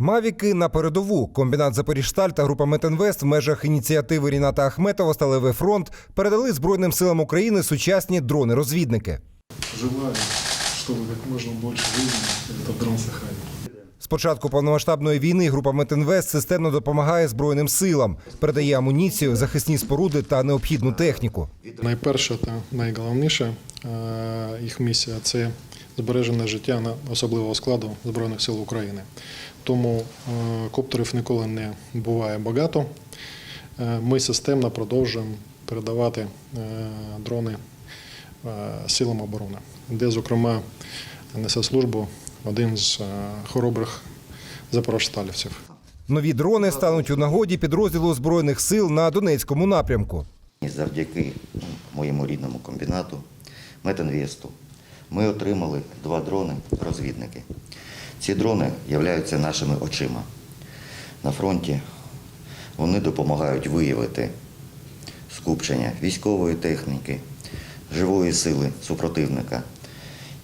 Мавіки на передову. Комбінат Запоріжсталь та група Метинвест в межах ініціативи Ріната Ахметова Сталевий фронт передали Збройним силам України сучасні дрони-розвідники. Желаю, чтобы как можно больше времени этот дрон сохранить. З початку повномасштабної війни група Метинвест системно допомагає Збройним силам, передає амуніцію, захисні споруди та необхідну техніку. Найперше та найголовніше е, їх місія це збереження життя на особливого складу Збройних сил України. Тому е, коптерів ніколи не буває багато. Е, Ми системно продовжуємо передавати е, дрони силам оборони, де, зокрема, несе службу один з хоробрих запорожсталівців. Нові дрони стануть у нагоді підрозділу збройних сил на Донецькому напрямку. Завдяки моєму рідному комбінату Метинвесту ми отримали два дрони-розвідники. Ці дрони являються нашими очима. На фронті вони допомагають виявити скупчення військової техніки, живої сили супротивника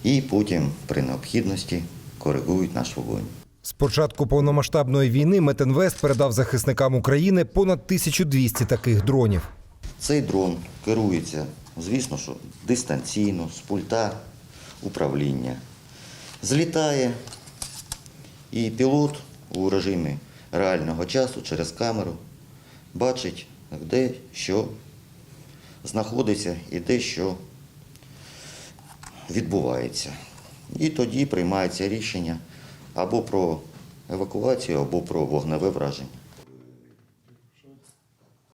і потім при необхідності коригують наш вогонь. З початку повномасштабної війни Метинвест передав захисникам України понад 1200 таких дронів. Цей дрон керується, звісно, що дистанційно, з пульта управління. Злітає, і пілот у режимі реального часу через камеру бачить, де що знаходиться і де що відбувається. І тоді приймається рішення або про евакуацію, або про вогневе враження.